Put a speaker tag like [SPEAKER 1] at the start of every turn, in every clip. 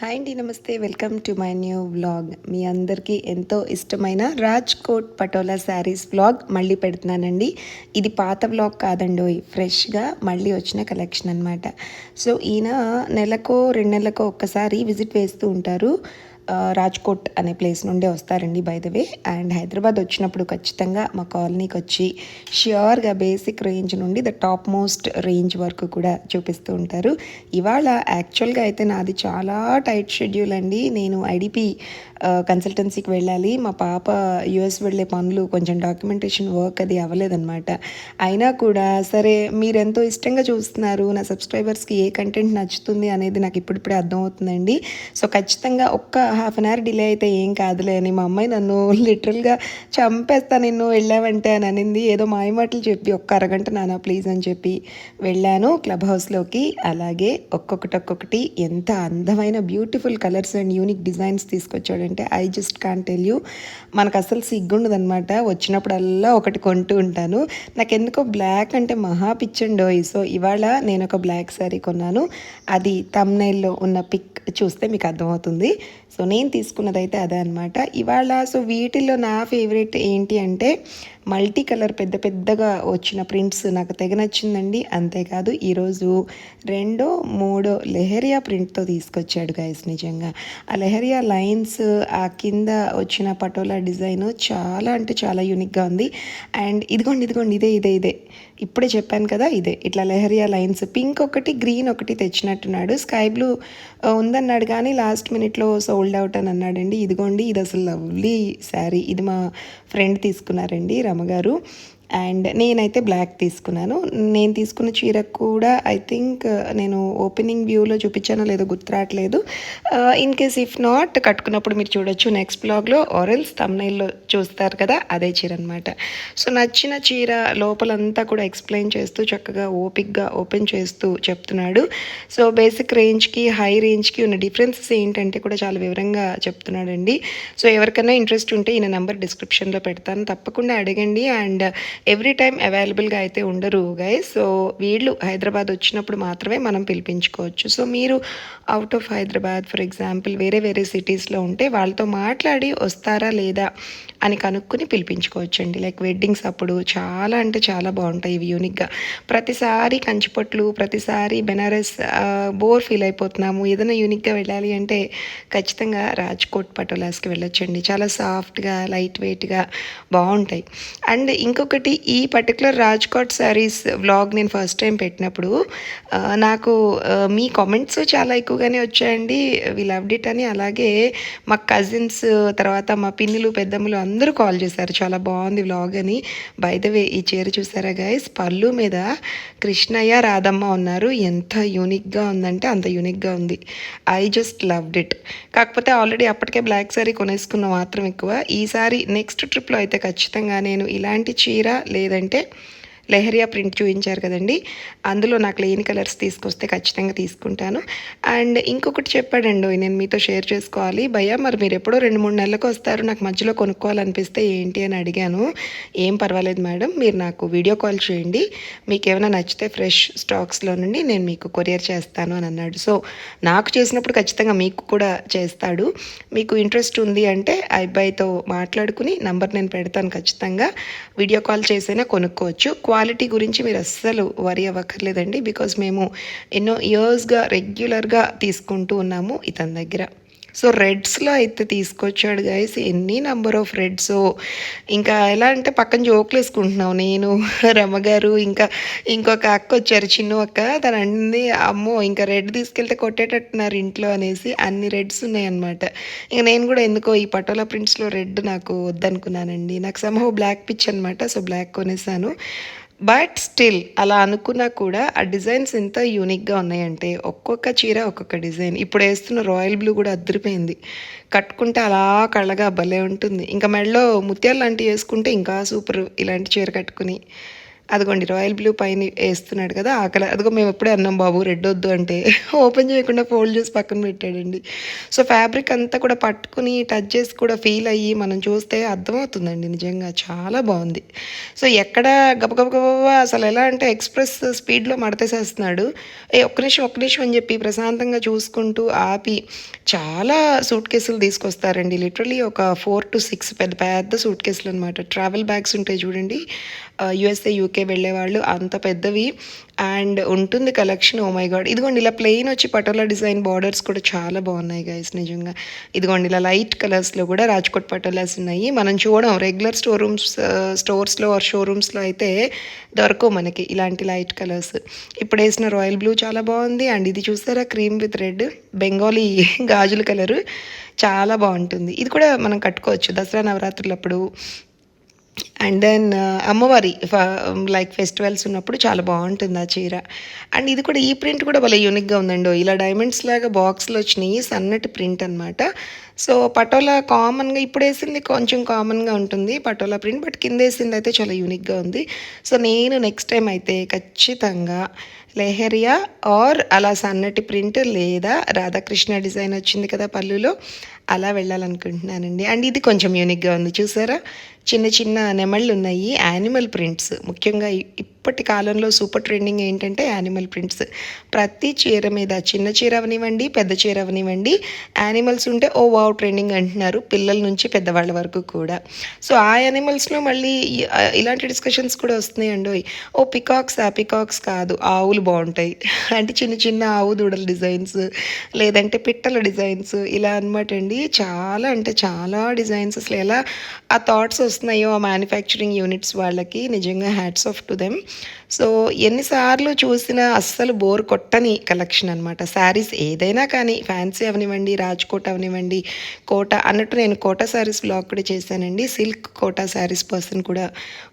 [SPEAKER 1] Hi అండి నమస్తే. Welcome to my new vlog. మీ అందరికీ ఎంతో ఇష్టమైన రాజ్కోట్ పటోలా శారీస్ వ్లాగ్ మళ్ళీ పెడుతున్నానండి. ఇది పాత వ్లాగ్ కాదండి ఫ్రెష్గా మళ్ళీ వచ్చిన కలెక్షన్ అనమాట సో ఈయన నెలకో రెండు నెలలకో ఒక్కసారి విజిట్ వేస్తూ ఉంటారు. రాజ్కోట్ అనే ప్లేస్ నుండే వస్తారండి by the way and Hyderabad వచ్చినప్పుడు ఖచ్చితంగా మా కాలనీకి వచ్చి ష్యూర్గా బేసిక్ రేంజ్ నుండి ద టాప్ మోస్ట్ రేంజ్ వరకు కూడా చూపిస్తూ ఉంటారు. ఇవాళ యాక్చువల్గా అయితే నాది చాలా టైట్ షెడ్యూల్ అండి. నేను ఐడిపి కన్సల్టెన్సీకి వెళ్ళాలి. మా పాప యుఎస్ వెళ్ళే పనులు కొంచెం డాక్యుమెంటేషన్ వర్క్ అది అవ్వలేదన్నమాట. అయినా కూడా సరే మీరు ఎంతో ఇష్టంగా చూస్తున్నారు నా సబ్స్క్రైబర్స్కి ఏ కంటెంట్ నచ్చుతుంది అనేది నాకు ఇప్పుడిప్పుడే అర్థమవుతుందండి. సో ఖచ్చితంగా ఒక్క హాఫ్ అన్ అవర్ డిలే అయితే ఏం కాదులే. అని మా అమ్మాయి నన్ను లిటరల్గా చంపేస్తా నిన్ను వెళ్ళావంటే అని అనింది. ఏదో మాయమాటలు చెప్పి ఒక్క అరగంట నానా ప్లీజ్ అని చెప్పి వెళ్ళాను క్లబ్ హౌస్లోకి అలాగే ఒక్కొక్కటి ఒక్కొక్కటి ఎంత అందమైన beautiful colours and unique designs తీసుకొచ్చాడంటే I just can tell you మనకు అసలు సిగ్గుండదనమాట వచ్చినప్పుడల్లా ఒకటి కొంటూ ఉంటాను. నాకు ఎందుకో బ్లాక్ అంటే మహా పిచ్చండోయ్. సో ఇవాళ నేను ఒక బ్లాక్ శారీ కొన్నాను. అది తమ్నైల్లో ఉన్న పిక్ చూస్తే మీకు అర్థమవుతుంది. సో నేను తీసుకున్నదైతే అదే అనమాట ఇవాళ సో వీటిల్లో నా ఫేవరెట్ ఏంటి అంటే మల్టీ కలర్ పెద్ద పెద్దగా వచ్చిన ప్రింట్స్ నాకు తెగ నచ్చిందండి. అంతేకాదు ఈరోజు రెండో మూడో లెహరియా ప్రింట్తో తీసుకొచ్చాడు గైస్ నిజంగా. ఆ లెహరియా లైన్స్ ఆ కింద వచ్చిన పటోలా డిజైన్ చాలా అంటే చాలా యూనిక్గా ఉంది. అండ్ ఇదిగోండి ఇదిగోండి ఇదే ఇదే ఇదే. ఇప్పుడే చెప్పాను కదా ఇదే. ఇట్లా లెహరియా లైన్స్ పింక్ ఒకటి గ్రీన్ ఒకటి తెచ్చినట్టున్నాడు. స్కై బ్లూ ఉందన్నాడు కానీ లాస్ట్ మినిట్లో సోల్డ్ అవుట్ అని అన్నాడండి. ఇదిగోండి ఇది అసలు లవ్లీ శారీ ఇది మా ఫ్రెండ్ తీసుకున్నారండి రమగారు. అండ్ నేనైతే బ్లాక్ తీసుకున్నాను. నేను తీసుకున్న చీర కూడా ఐ థింక్ uh, నేను ఓపెనింగ్ వ్యూలో చూపించానో లేదో గుర్తురావట్లేదు in uh, case if not కట్టుకున్నప్పుడు మీరు చూడొచ్చు నెక్స్ట్ బ్లాగ్లో ఆరెల్స్ తమ్నైల్లో చూస్తారు కదా అదే చీర అనమాట సో నచ్చిన చీర లోపలంతా కూడా ఎక్స్ప్లెయిన్ చేస్తూ చక్కగా ఓపిక్గా ఓపెన్ చేస్తూ చెప్తున్నాడు. సో బేసిక్ రేంజ్కి హై రేంజ్కి ఉన్న డిఫరెన్సెస్ ఏంటంటే కూడా చాలా వివరంగా చెప్తున్నాడండి. సో ఎవరికైనా ఇంట్రెస్ట్ ఉంటే ఈయన నెంబర్ డిస్క్రిప్షన్లో పెడతాను. తప్పకుండా అడగండి. అండ్ ఎవ్రీ టైం అవైలబుల్గా అయితే ఉండరు గైస్. సో వీళ్ళు హైదరాబాద్ వచ్చినప్పుడు మాత్రమే మనం పిలిపించుకోవచ్చు. సో మీరు out of Hyderabad for example వేరే వేరే సిటీస్లో ఉంటే వాళ్ళతో మాట్లాడి వస్తారా లేదా అని కనుక్కొని పిలిపించుకోవచ్చండి. లైక్ వెడ్డింగ్స్ అప్పుడు చాలా అంటే చాలా బాగుంటాయి ఇవి యూనిక్గా. ప్రతిసారి కంచిపొట్లు ప్రతిసారి బెనారస్ బోర్ ఫీల్ అయిపోతున్నాము. ఏదైనా యూనిక్గా వెళ్ళాలి అంటే ఖచ్చితంగా రాజ్కోట్ పటోలాస్కి వెళ్ళొచ్చండి. చాలా సాఫ్ట్గా లైట్ వెయిట్గా బాగుంటాయి. అండ్ ఇంకొకటి ఈ పర్టికులర్ రాజ్కోట్ శారీస్ వ్లాగ్ నేను ఫస్ట్ టైం పెట్టినప్పుడు నాకు మీ కామెంట్స్ చాలా ఎక్కువగానే వచ్చాయండి. వి లవ్డ్ ఇట్ అని. అలాగే మా కజిన్స్ తర్వాత మా పిన్నులు పెద్దమ్మలు అందరూ కాల్ చేశారు. చాలా బాగుంది వ్లాగ్ అని. బై ద వే ఈ చీర చూసారా గైస్ పళ్ళు మీద కృష్ణయ్య రాధమ్మ ఉన్నారు. ఎంత యూనిక్గా ఉందంటే అంత యూనిక్గా ఉంది. ఐ జస్ట్ లవ్డ్ ఇట్ కాకపోతే ఆల్రెడీ అప్పటికే బ్లాక్ శారీ కొనేసుకున్న మాత్రం ఎక్కువ. ఈసారి నెక్స్ట్ ట్రిప్లో అయితే ఖచ్చితంగా నేను ఇలాంటి చీర లేదంటే లెహరియా ప్రింట్ చూపించారు కదండి. అందులో నాకు లేని కలర్స్ తీసుకొస్తే ఖచ్చితంగా తీసుకుంటాను. అండ్ ఇంకొకటి చెప్పాడండి నేను మీతో షేర్ చేసుకోవాలి. భయ్యా మరి మీరు ఎప్పుడో రెండు మూడు నెలలకు వస్తారు నాకు మధ్యలో కొనుక్కోవాలనిపిస్తే ఏంటి అని అడిగాను. ఏం పర్వాలేదు మేడం మీరు నాకు వీడియో కాల్ చేయండి. మీకు ఏమైనా నచ్చితే ఫ్రెష్ స్టాక్స్లో నుండి నేను మీకు కొరియర్ చేస్తాను అని అన్నాడు. సో నాకు చేసినప్పుడు ఖచ్చితంగా మీకు కూడా చేస్తాడు. మీకు ఇంట్రెస్ట్ ఉంది అంటే ఆ అబ్బాయితో మాట్లాడుకుని నంబర్ నేను పెడతాను ఖచ్చితంగా. వీడియో కాల్ చేసైనా కొనుక్కోవచ్చు. క్వాలిటీ గురించి మీరు అస్సలు వరి అవ్వక్కర్లేదండి బికాజ్ మేము ఎన్నో ఇయర్స్గా రెగ్యులర్గా తీసుకుంటూ ఉన్నాము ఇతని దగ్గర. సో రెడ్స్లో అయితే తీసుకొచ్చాడు గైస్ ఎన్ని నెంబర్ ఆఫ్ రెడ్స్ ఇంకా ఎలా అంటే పక్కన జోకులు వేసుకుంటున్నాం నేను రమ్మగారు ఇంకా ఇంకొక అక్క వచ్చారు చిన్న అక్క తను అంది అమ్మో ఇంకా రెడ్ తీసుకెళ్తే కొట్టేటట్టున్నారు ఇంట్లో అనేసి అన్ని రెడ్స్ ఉన్నాయన్నమాట. ఇంకా నేను కూడా ఎందుకో ఈ పటోలా ప్రింట్స్లో రెడ్ నాకు వద్దనుకున్నానండి. నాకు సమహో బ్లాక్ పిచ్ అనమాట సో బ్లాక్ కొనేసాను. బట్ స్టిల్ అలా అనుకున్నా కూడా ఆ డిజైన్స్ ఎంత యూనిక్గా ఉన్నాయంటే ఒక్కొక్క చీర ఒక్కొక్క డిజైన్. ఇప్పుడు వేస్తున్న రాయల్ బ్లూ కూడా అద్దరిపోయింది. కట్టుకుంటే అలా కళ్ళగా భలే ఉంటుంది. ఇంకా మెడలో ముత్యాలు లాంటివి వేసుకుంటే ఇంకా సూపర్ ఇలాంటి చీర కట్టుకుని అదిగోండి రాయల్ బ్లూ పైన వేస్తున్నాడు కదా ఆకలి. అదిగో మేము ఎప్పుడే అన్నాం బాబు రెడ్ వద్దు అంటే. ఓపెన్ చేయకుండా ఫోల్డ్ చేసి పక్కన పెట్టాడండి. సో ఫ్యాబ్రిక్ అంతా కూడా పట్టుకుని టచ్ చేసి కూడా ఫీల్ అయ్యి మనం చూస్తే అర్థమవుతుందండి నిజంగా. చాలా బాగుంది. సో ఎక్కడ గబగబగబ అసలు ఎలా అంటే ఎక్స్ప్రెస్ స్పీడ్లో మడతేసేస్తున్నాడు. ఏ ఒక్క నిమిషం ఒక్క నిమిషం అని చెప్పి ప్రశాంతంగా చూసుకుంటూ ఆపి చాలా సూట్ కేసులు తీసుకొస్తారండి. లిటరలీ ఒక ఫోర్ టు సిక్స్ పెద్ద పెద్ద సూట్ కేసులు అనమాట ట్రావెల్ బ్యాగ్స్ ఉంటాయి చూడండి. యుఎస్ఏ యూకే వెళ్ళే వాళ్ళు అంత పెద్దవి. అండ్ ఉంటుంది కలెక్షన్ ఓ మై గాడ్ ఇదిగోండి ఇలా ప్లెయిన్ వచ్చి పటోలా డిజైన్ బార్డర్స్ కూడా చాలా బాగున్నాయి గైస్ నిజంగా. ఇదిగోండి ఇలా లైట్ కలర్స్లో కూడా రాజ్కోట్ పటోలాస్ ఉన్నాయి. మనం చూడడం రెగ్యులర్ స్టోర్ రూమ్స్ స్టోర్స్లో ఆర్ షోరూమ్స్లో అయితే దొరకవు మనకి ఇలాంటి లైట్ కలర్స్ ఇప్పుడు వేసిన రాయల్ బ్లూ చాలా బాగుంది. అండ్ ఇది చూసారా cream with red Bengali Gajula colour చాలా బాగుంటుంది. ఇది కూడా మనం కట్టుకోవచ్చు. దసరా నవరాత్రులప్పుడు. అండ్ దెన్ uh, అమ్మవారి లైక్ ఫెస్టివల్స్ um, ఉన్నప్పుడు చాలా బాగుంటుంది ఆ చీర. అండ్ ఇది కూడా ఈ ప్రింట్ కూడా భలే యూనిక్గా ఉందండి. ఇలా డైమండ్స్ లాగా బాక్స్లో వచ్చినాయి సన్నటి ప్రింట్ అనమాట సో పటోలా కామన్గా ఇప్పుడు వేసింది కొంచెం కామన్గా ఉంటుంది పటోలా ప్రింట్ బట్ కింద వేసింది అయితే చాలా యూనిక్గా ఉంది. సో నేను నెక్స్ట్ టైం అయితే ఖచ్చితంగా లెహరియా ఆర్ అలా సన్నటి ప్రింట్ లేదా రాధాకృష్ణ డిజైన్ వచ్చింది కదా పళ్ళులో అలా వెళ్ళాలనుకుంటున్నానండి. అండ్ ఇది కొంచెం యూనిక్గా ఉంది చూసారా? చిన్న చిన్న నెమళ్ళు ఉన్నాయి యానిమల్ ప్రింట్స్ ముఖ్యంగా ఇప్పటి కాలంలో సూపర్ ట్రెండింగ్ ఏంటంటే యానిమల్ ప్రింట్స్ ప్రతి చీర మీద చిన్న చీర అవనివ్వండి పెద్ద చీర అవనివ్వండి యానిమల్స్ ఉంటే ఓ వావ్ ట్రెండింగ్ అంటున్నారు పిల్లల నుంచి పెద్దవాళ్ళ వరకు కూడా. సో ఆ యానిమల్స్లో మళ్ళీ ఇలాంటి డిస్కషన్స్ కూడా వస్తున్నాయండి ఓయ్, ఓ పికాక్స్ ఆ పికాక్స్ కాదు ఆవులు బాగుంటాయి. అంటే చిన్న చిన్న ఆవు దూడల డిజైన్స్ లేదంటే పిట్టల డిజైన్స్ ఇలా అనమాట అండి. చాలా అంటే చాలా డిజైన్స్ అసలు ఎలా ఆ థాట్స్ వస్తున్నాయో ఆ మ్యానుఫ్యాక్చరింగ్ యూనిట్స్ వాళ్ళకి నిజంగా hats off to them so ఎన్నిసార్లు చూసినా అస్సలు బోర్ కొట్టని కలెక్షన్ అనమాట శారీస్ ఏదైనా కానీ ఫ్యాన్సీ అవనివ్వండి రాజ్కోట్ అవనివ్వండి కోట అన్నట్టు నేను కోట శారీస్ బ్లాగ్ కూడా చేశానండి. సిల్క్ కోట శారీస్ పర్సన్ కూడా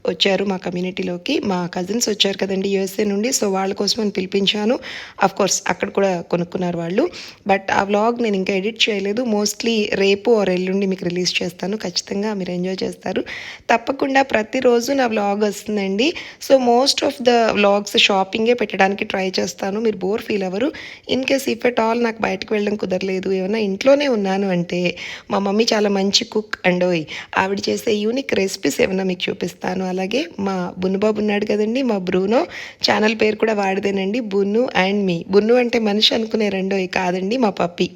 [SPEAKER 1] వచ్చారు మా కమ్యూనిటీలోకి మా కజిన్స్ వచ్చారు కదండి యూఎస్ఏ నుండి సో వాళ్ళ కోసం అని పిలిపించాను. అఫ్ కోర్స్ అక్కడ కూడా కొనుక్కున్నారు వాళ్ళు. బట్ ఆ వ్లాగ్ నేను ఇంకా ఎడిట్ చేయలేదు. మోస్ట్లీ రేపు ఆర్ ఎల్లుండి మీకు రిలీజ్ చేస్తాను. ఖచ్చితంగా మీరు ఎంజాయ్ చేస్తారు. తప్పకుండా ప్రతిరోజు నా వ్లాగ్ వస్తుందండి. So most of the vlogs షాపింగే పెట్టడానికి ట్రై చేస్తాను. మీరు బోర్ ఫీల్ అవ్వరు. In case if at all నాకు బయటకు వెళ్ళడం కుదరలేదు ఏమైనా ఇంట్లోనే ఉన్నాను అంటే మా మమ్మీ చాలా మంచి కుక్ అండ్ ఓయ్ ఆవిడ చేసే యూనిక్ రెసిపీస్ ఏమైనా మీకు చూపిస్తాను. అలాగే మా బున్నుబాబు ఉన్నాడు కదండి మా బ్రూనో. ఛానల్ పేరు కూడా వాడిదేనండి బున్ను అండ్ మీ బున్ను అంటే మనిషి అనుకునే రెండోయ్ కాదండి మా పప్పి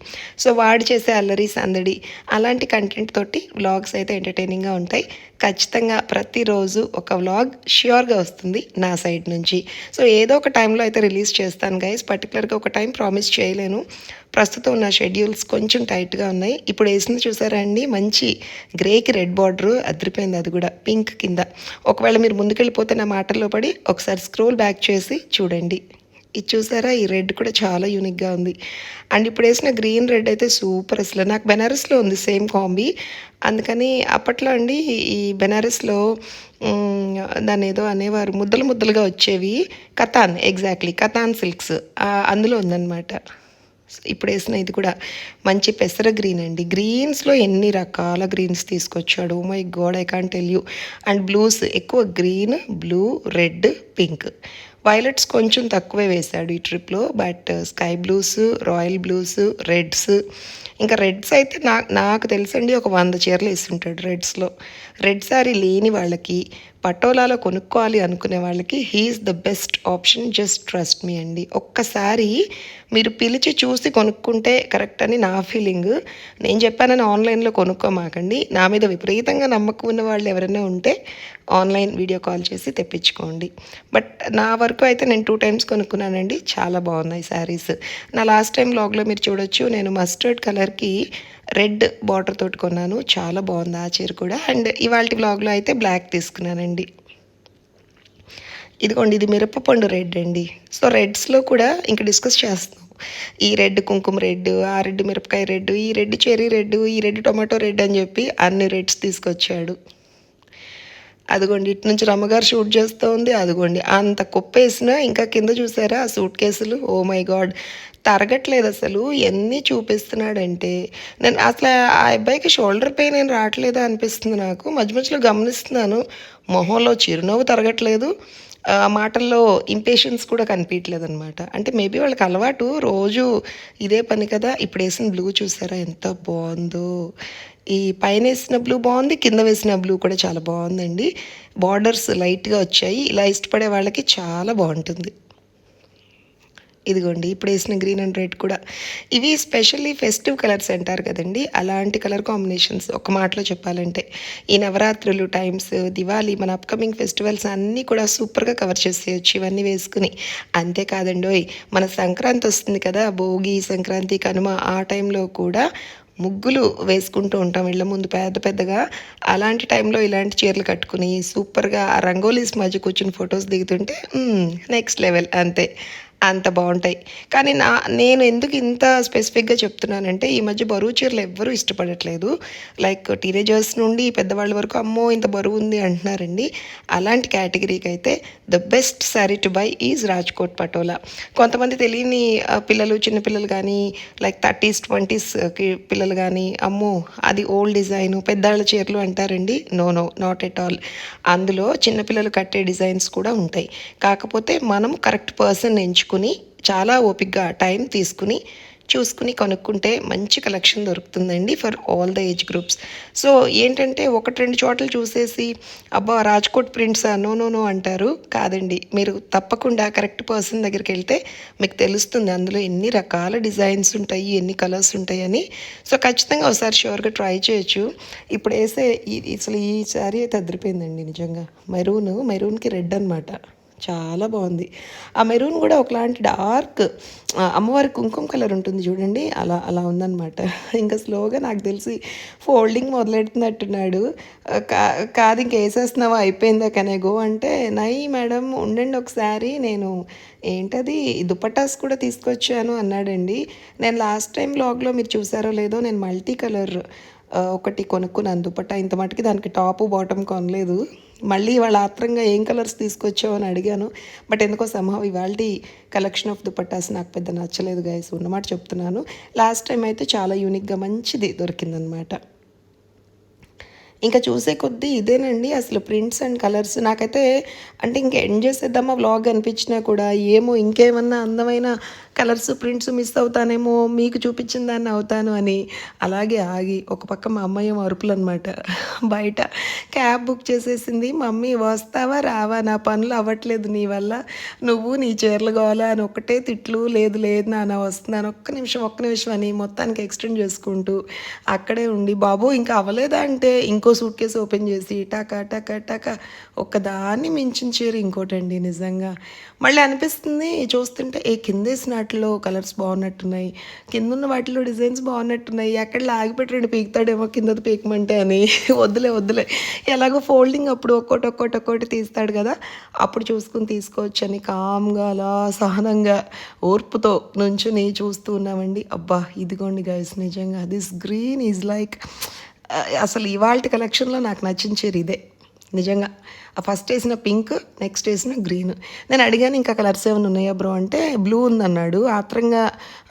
[SPEAKER 1] సో వాడు చేసే అల్లరి సందడి అలాంటి కంటెంట్ తోటి వ్లాగ్స్ అయితే ఎంటర్టైనింగ్గా ఉంటాయి. ఖచ్చితంగా ప్రతిరోజు ఒక వ్లాగ్ ష్యూర్గా వస్తుంది నా సైడ్ నుంచి. సో ఏదో ఒక టైంలో అయితే రిలీజ్ చేస్తాను గైస్ పర్టికులర్గా ఒక టైం ప్రామిస్ చేయలేను. ప్రస్తుతం నా షెడ్యూల్స్ కొంచెం టైట్గా ఉన్నాయి. ఇప్పుడు వేసింది చూసారా అండి? మంచి గ్రేకి రెడ్ బార్డర్ అదిరిపోయింది అది కూడా. పింక్ కింద. ఒకవేళ మీరు ముందుకెళ్ళిపోతే నా మాటల్లో పడి ఒకసారి స్క్రోల్ బ్యాక్ చేసి చూడండి. ఇది చూసారా? ఈ రెడ్ కూడా చాలా యూనిక్గా ఉంది. అండ్ ఇప్పుడు వేసిన గ్రీన్ రెడ్ అయితే సూపర్ అసలు. నాకు బెనారస్లో ఉంది సేమ్ కాంబీ. అందుకని అప్పట్లో అండి ఈ బెనారస్లో దాని ఏదో అనేవారు. ముద్దలు ముద్దలుగా వచ్చేవి. కథాన్ ఎగ్జాక్ట్లీ. కథాన్ సిల్క్స్. అందులో ఉందన్నమాట. ఇప్పుడు వేసిన ఇది కూడా. మంచి పెసర గ్రీన్ అండి. గ్రీన్స్లో ఎన్ని రకాల గ్రీన్స్ తీసుకొచ్చాడు? My god I can tell you and blues ఎక్కువ green blue red pink. Violets కొంచెం తక్కువే వేశాడు ఈ ట్రిప్లో but sky blues royal blues reds ఇంకా రెడ్స్ అయితే నా నాకు తెలుసండి ఒక వంద చీరలు వేస్తుంటాడు రెడ్స్లో. రెడ్ శారీ లేని వాళ్ళకి పటోలాలో కొనుక్కోవాలి అనుకునే వాళ్ళకి he's the best option just trust me అండి. ఒక్కసారి మీరు పిలిచి చూసి కొనుక్కుంటే కరెక్ట్ అని నా ఫీలింగ్. నేను చెప్పానని ఆన్లైన్లో కొనుక్కోమాకండి. నా మీద విపరీతంగా నమ్మకం ఉన్న వాళ్ళు ఎవరైనా ఉంటే ఆన్లైన్ వీడియో కాల్ చేసి తెప్పించుకోండి. బట్ నా వరకు అయితే నేను టూ టైమ్స్ కొనుక్కున్నానండి. చాలా బాగున్నాయి శారీస్ నా లాస్ట్ టైం బ్లాగ్లో మీరు చూడొచ్చు నేను మస్టర్డ్ కలర్ కలర్కి రెడ్ బార్డర్ తోటి కొన్నాను. చాలా బాగుంది ఆ చీర కూడా. అండ్ ఇవాళ బ్లాగ్లో అయితే బ్లాక్ తీసుకున్నానండి. ఇదిగోండి ఇది మిరపపండు రెడ్ అండి. సో రెడ్స్లో కూడా ఇంకా డిస్కస్ చేస్తున్నాం. ఈ రెడ్ కుంకుమ రెడ్ ఆ రెడ్ మిరపకాయ రెడ్ ఈ రెడ్ చెర్రీ రెడ్ ఈ రెడ్ టొమాటో రెడ్ అని చెప్పి అన్ని రెడ్స్ తీసుకొచ్చాడు. అదిగోండి ఇటు నుంచి రమ్మగారు షూట్ చేస్తూ ఉంది అదిగోండి అంత కుప్పేసినా ఇంకా కింద చూసారా ఆ సూట్ కేసులు? ఓ మై గాడ్ తరగట్లేదు అసలు. ఎన్ని చూపిస్తున్నాడంటే. నేను అసలు ఆ అబ్బాయికి షోల్డర్ పెయిన్ ఏం రావట్లేదా అనిపిస్తుంది నాకు. మధ్య మధ్యలో గమనిస్తున్నాను. మొహంలో చిరునవ్వు తరగట్లేదు. ఆ మాటల్లో ఇంపేషన్స్ కూడా కనిపించలేదు అనమాట అంటే మేబీ వాళ్ళకి అలవాటు రోజు ఇదే పని కదా. ఇప్పుడు వేసిన బ్లూ చూసారా? ఎంత బాగుందో. ఈ పైన వేసిన బ్లూ బాగుంది కింద వేసిన బ్లూ కూడా చాలా బాగుందండి. బార్డర్స్ లైట్గా వచ్చాయి. ఇలా ఇష్టపడే వాళ్ళకి చాలా బాగుంటుంది. ఇదిగోండి ఇప్పుడు వేసిన గ్రీన్ అండ్ రెడ్ కూడా. ఇవి స్పెషల్లీ ఫెస్టివ్ కలర్స్ అంటారు కదండి. అలాంటి కలర్ కాంబినేషన్స్ ఒక మాటలో చెప్పాలంటే. ఈ నవరాత్రులు టైమ్స్ దివాళీ మన అప్కమింగ్ ఫెస్టివల్స్ అన్నీ కూడా సూపర్గా కవర్ చేసేయచ్చు. ఇవన్నీ వేసుకుని. అంతేకాదండోయ్ మన సంక్రాంతి వస్తుంది కదా భోగి సంక్రాంతి కనుమ ఆ టైంలో కూడా ముగ్గులు వేసుకుంటూ ఉంటాం. ఇళ్ళ ముందు పెద్ద పెద్దగా. అలాంటి టైంలో ఇలాంటి చీరలు కట్టుకుని సూపర్గా ఆ రంగోలీస్ మధ్య కూర్చుని ఫొటోస్ దిగుతుంటే నెక్స్ట్ లెవెల్ అంతే. అంత బాగుంటాయి. కానీ నా నేను ఎందుకు ఇంత స్పెసిఫిక్గా చెప్తున్నానంటే ఈ మధ్య బరువు చీరలు ఎవ్వరూ ఇష్టపడట్లేదు. లైక్ టీనేజర్స్ నుండి పెద్దవాళ్ళ వరకు అమ్మో ఇంత బరువు ఉంది అంటున్నారండి. అలాంటి కేటగిరీకి అయితే the best sari to buy is Rajkot patola కొంతమంది తెలియని పిల్లలు చిన్న పిల్లలు కానీ లైక్ థర్టీస్ ట్వంటీస్కి పిల్లలు కానీ అమ్మో అది ఓల్డ్ డిజైన్ పెద్దవాళ్ళ చీరలు అంటారండి. No no not at all అందులో చిన్నపిల్లలు కట్టే డిజైన్స్ కూడా ఉంటాయి. కాకపోతే మనం కరెక్ట్ పర్సన్ ఎంచుకో ఎంచుకుని చాలా ఓపిక్గా టైం తీసుకుని చూసుకుని కొనుక్కుంటే మంచి కలెక్షన్ దొరుకుతుందండి for all the age groups. So ఏంటంటే ఒకటి రెండు చోట్ల చూసేసి అబ్బా రాజ్కోట్ ప్రింట్సా? నో నో నో అంటారు. కాదండి. మీరు తప్పకుండా కరెక్ట్ పర్సన్ దగ్గరికి వెళ్తే మీకు తెలుస్తుంది అందులో ఎన్ని రకాల డిజైన్స్ ఉంటాయి ఎన్ని కలర్స్ ఉంటాయని సో ఖచ్చితంగా ఒకసారి షూర్గా ట్రై చేయొచ్చు. ఇప్పుడు వేసే ఈ అసలు ఈ శారీ అయితే అదిరిపోయిందండి నిజంగా. మెరూన్ మెరూన్కి రెడ్ అనమాట చాలా బాగుంది. ఆ మెరూన్ కూడా ఒకలాంటి డార్క్ అమ్మవారి కుంకుమ కలర్ ఉంటుంది చూడండి. అలా అలా ఉందన్నమాట. ఇంకా స్లోగా నాకు తెలిసి ఫోల్డింగ్ మొదలెడుతున్నట్టున్నాడు. కా కాదు ఇంక వేసేస్తున్నావా? అయిపోయిందా కనేగో అంటే నై మేడం ఉండండి ఒకసారి నేను ఏంటది దుపటాస్ కూడా తీసుకొచ్చాను అన్నాడండి. నేను లాస్ట్ టైం బ్లాగ్లో మీరు చూసారో లేదో నేను మల్టీ కలర్ ఒకటి కొనుక్కున్నాను. దుపట్టా ఇంత మటుకి దానికి టాపు బాటమ్ కొనలేదు. మళ్ళీ ఇవాళ ఆత్రంగా ఏం కలర్స్ తీసుకొచ్చావు అని అడిగాను. బట్ ఎందుకో సంభవ్ ఇవాళ కలెక్షన్ ఆఫ్ దుపట్టాస్ నాకు పెద్ద నచ్చలేదు గాయస్ ఉన్నమాట చెప్తున్నాను. లాస్ట్ టైం అయితే చాలా యూనిక్గా మంచిది దొరికిందనమాట ఇంకా చూసే కొద్దీ ఇదేనండి అసలు ప్రింట్స్ అండ్ కలర్స్ నాకైతే అంటే ఇంకా ఎండ్ చేసేద్దామా వ్లాగ్ అనిపించినా కూడా ఏమో ఇంకేమన్నా అందమైన కలర్స్ ప్రింట్స్ మిస్ అవుతానేమో మీకు చూపించిన దాన్ని అవుతాను అని అలాగే ఆగి ఒక పక్క మా అమ్మయ్య అరుపులు అనమాట బయట క్యాబ్ బుక్ చేసేసింది మమ్మీ వస్తావా రావా? నా పనులు అవ్వట్లేదు నీ వల్ల. నువ్వు నీ చీరలు కావాలా అని ఒకటే తిట్లు లేదు లేదు నాన్న వస్తున్నాను. ఒక్క నిమిషం ఒక్క నిమిషం అని మొత్తానికి ఎక్స్టెండ్ చేసుకుంటూ అక్కడే ఉండి బాబు ఇంకా అవ్వలేదా అంటే ఇంకో సూట్ కేసు ఓపెన్ చేసి టక టక టక ఒక్కదాన్ని మించిన చీర ఇంకోటండి నిజంగా. మళ్ళీ అనిపిస్తుంది చూస్తుంటే ఏ కిందేసిన వాటిలో కలర్స్ బాగున్నట్టున్నాయి కింద ఉన్న వాటిలో డిజైన్స్ బాగున్నట్టున్నాయి ఎక్కడ లాగిపెట్టి రెండు పీకుతాడేమో కిందది పీకమంటే అని. వద్దులే వద్దులే. ఎలాగో ఫోల్డింగ్ అప్పుడు ఒక్కోటి ఒక్కోటి ఒక్కోటి తీస్తాడు కదా అప్పుడు చూసుకుని తీసుకోవచ్చు అని కామ్గా అలా సహనంగా ఓర్పుతో నుంచుని చూస్తూ ఉన్నామండి. అబ్బా ఇదిగోండి గైస్ నిజంగా దిస్ గ్రీన్ ఈజ్ లైక్ అసలు ఇవాళ కలెక్షన్లో నాకు నచ్చిన చీర ఇదే. నిజంగా. ఫస్ట్ వేసిన పింక్ నెక్స్ట్ వేసిన గ్రీన్ నేను అడిగాను ఇంకా కలర్స్ ఏమైనా ఉన్నాయా బ్రో అంటే బ్లూ ఉందన్నాడు. ఆత్రంగా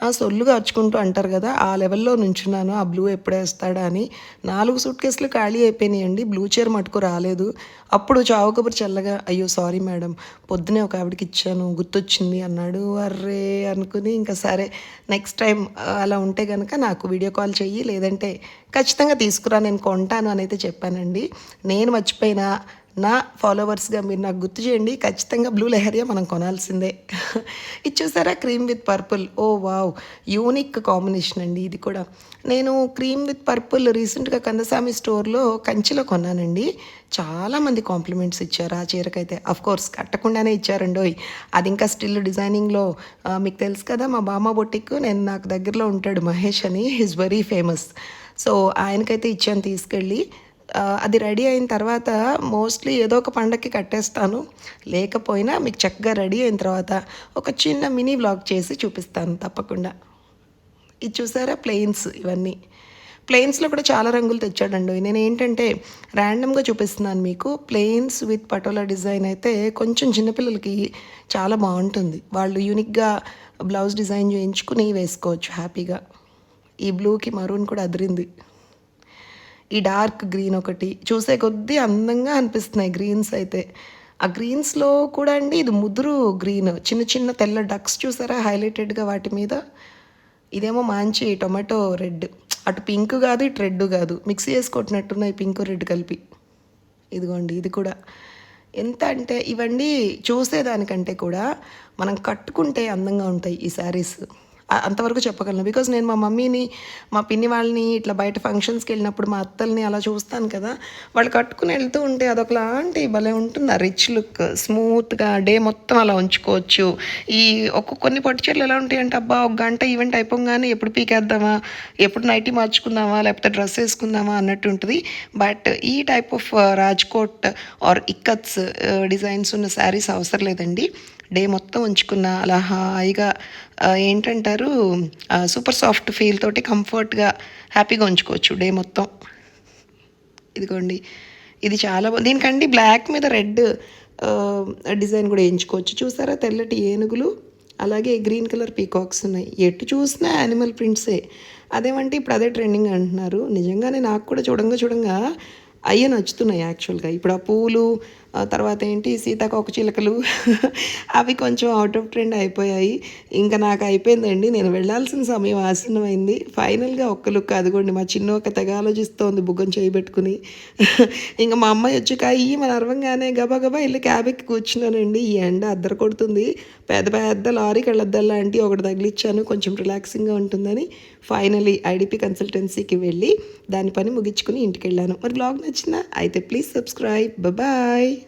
[SPEAKER 1] ఆ, సొల్లుగా అరుచుకుంటూ అంటారు కదా ఆ లెవెల్లో నుంచున్నాను. ఆ బ్లూ ఎప్పుడు వేస్తాడా? అని. నాలుగు సూట్ కేసులు ఖాళీ అయిపోయినాయండి. బ్లూ చీర మటుకు రాలేదు. అప్పుడు చావుకబురు చల్లగా అయ్యో సారీ మేడం పొద్దునే ఒక ఆవిడకి ఇచ్చాను. గుర్తొచ్చింది అన్నాడు. అర్రే అనుకుని ఇంకా సరే నెక్స్ట్ టైం అలా ఉంటే కనుక నాకు వీడియో కాల్ చెయ్యి. లేదంటే ఖచ్చితంగా తీసుకురా నేను కొంటాను అని అయితే చెప్పానండి. నేను మర్చిపోయినా. నా ఫాలోవర్స్గా మీరు నాకు గుర్తు చేయండి. ఖచ్చితంగా బ్లూ లెహరియా మనం కొనాల్సిందే. ఇది చూసారా? Cream with purple oh wow. Unique combination అండి ఇది కూడా. నేను క్రీమ్ విత్ పర్పుల్ రీసెంట్గా కందసామి స్టోర్లో కంచిలో కొన్నానండి. చాలామంది కాంప్లిమెంట్స్ ఇచ్చారు ఆ చీరకైతే. కోర్స్ కట్టకుండానే ఇచ్చారండోయ్. అది ఇంకా స్టిల్ డిజైనింగ్లో మీకు తెలుసు కదా మా బామ్మ బొట్టిక్ నేను నాకు దగ్గరలో ఉంటాడు మహేష్ అని. హిస్ వెరీ ఫేమస్ సో ఆయనకైతే ఇచ్చాను తీసుకెళ్ళి. అది రెడీ అయిన తర్వాత మోస్ట్లీ ఏదో ఒక పండగకి కట్టేస్తాను. లేకపోయినా మీకు చక్కగా రెడీ అయిన తర్వాత ఒక చిన్న మినీ వ్లాగ్ చేసి చూపిస్తాను తప్పకుండా. ఇది చూసారా? ప్లెయిన్స్ ఇవన్నీ. ప్లెయిన్స్లో కూడా చాలా రంగులు తెచ్చాడండి. నేను ఏంటంటే ర్యాండమ్గా చూపిస్తున్నాను మీకు. ప్లెయిన్స్ విత్ పటోలా డిజైన్ అయితే కొంచెం చిన్నపిల్లలకి చాలా బాగుంటుంది. వాళ్ళు యూనిక్గా బ్లౌజ్ డిజైన్ చేయించుకుని వేసుకోవచ్చు హ్యాపీగా. ఈ బ్లూకి మరూన్ కూడా అదిరింది. ఈ డార్క్ గ్రీన్ ఒకటి చూసే కొద్దీ అందంగా అనిపిస్తున్నాయి గ్రీన్స్ అయితే. ఆ గ్రీన్స్లో కూడా అండి ఇది ముదురు గ్రీన్ చిన్న చిన్న తెల్ల డక్స్ చూసారా హైలైటెడ్గా వాటి మీద? ఇదేమో మంచి టొమాటో రెడ్. అటు పింక్ కాదు ఇటు రెడ్ కాదు. మిక్స్ చేసి పింక్ రెడ్ కలిపి. ఇదిగోండి ఇది కూడా. ఎంత అంటే ఇవన్నీ చూసేదానికంటే కూడా మనం కట్టుకుంటే అందంగా ఉంటాయి ఈ శారీస్. అంతవరకు చెప్పగలను. బికాజ్ నేను మా మమ్మీని మా పిన్ని వాళ్ళని ఇట్లా బయట ఫంక్షన్స్కి వెళ్ళినప్పుడు మా అత్తల్ని అలా చూస్తాను కదా వాళ్ళు కట్టుకుని వెళ్తూ ఉంటే అదొకలాంటి భలే ఉంటుంది. ఆ రిచ్ లుక్ స్మూత్గా డే మొత్తం అలా ఉంచుకోవచ్చు. ఈ ఒక్క కొన్ని పట్టు చీరలు ఎలా ఉంటాయి అంటే అబ్బా ఒక గంట ఈవెంట్ అయిపోగానే ఎప్పుడు పీకేద్దామా ఎప్పుడు నైటీ మార్చుకుందామా లేకపోతే డ్రెస్ వేసుకుందామా అన్నట్టు ఉంటుంది. బట్ ఈ type of uh, Rajkot or ikkats uh, designs ఉన్న శారీస్ అవసరం లేదండి. డే మొత్తం ఉంచుకున్న అలా హాయిగా ఏంటంటారు సూపర్ సాఫ్ట్ ఫీల్ తోటి కంఫర్ట్గా హ్యాపీగా ఉంచుకోవచ్చు డే మొత్తం. ఇదిగోండి. ఇది చాలా బాగుంది దీనికండి బ్లాక్ మీద రెడ్ డిజైన్ కూడా వేయించుకోవచ్చు చూసారా తెల్లటి ఏనుగులు? అలాగే గ్రీన్ కలర్ పీకాక్స్ ఉన్నాయి. ఎటు చూసినా యానిమల్ ప్రింట్సే అదేమంటే ఇప్పుడు అదే ట్రెండింగ్ అంటున్నారు. నిజంగానే నాకు కూడా చూడంగా చూడంగా అయ్యే నచ్చుతున్నాయి యాక్చువల్గా ఇప్పుడు ఆ పూలు తర్వాత ఏంటి సీతాకోక చిలకలు. అవి కొంచెం అవుట్ ఆఫ్ ట్రెండ్ అయిపోయాయి. ఇంకా నాకు అయిపోయిందండి. నేను వెళ్ళాల్సిన సమయం ఆసన్నమైంది. ఫైనల్గా ఒక్క లుక్ అదిగోండి మా చిన్న ఒక తెగ ఆలోచిస్తోంది బుగ్గం చేయబెట్టుకుని ఇంకా మా అమ్మాయి వచ్చి కాయి మన అరవంగానే గబా గబా వెళ్ళి క్యాబ్ ఎక్కి కూర్చున్నానండి. ఈ ఎండ అద్దరు కొడుతుంది. పెద్ద పెద్ద లారీ కళ్ళద్దాలు లాంటి ఒకటి తగిలిచ్చాను. కొంచెం రిలాక్సింగ్గా ఉంటుందని ఫైనలీ ఐడిపి కన్సల్టెన్సీకి వెళ్ళి దాని పని ముగించుకుని ఇంటికి వెళ్ళాను. మరి బ్లాగ్ నచ్చిందా? అయితే ప్లీజ్ సబ్స్క్రైబ్ బాయ్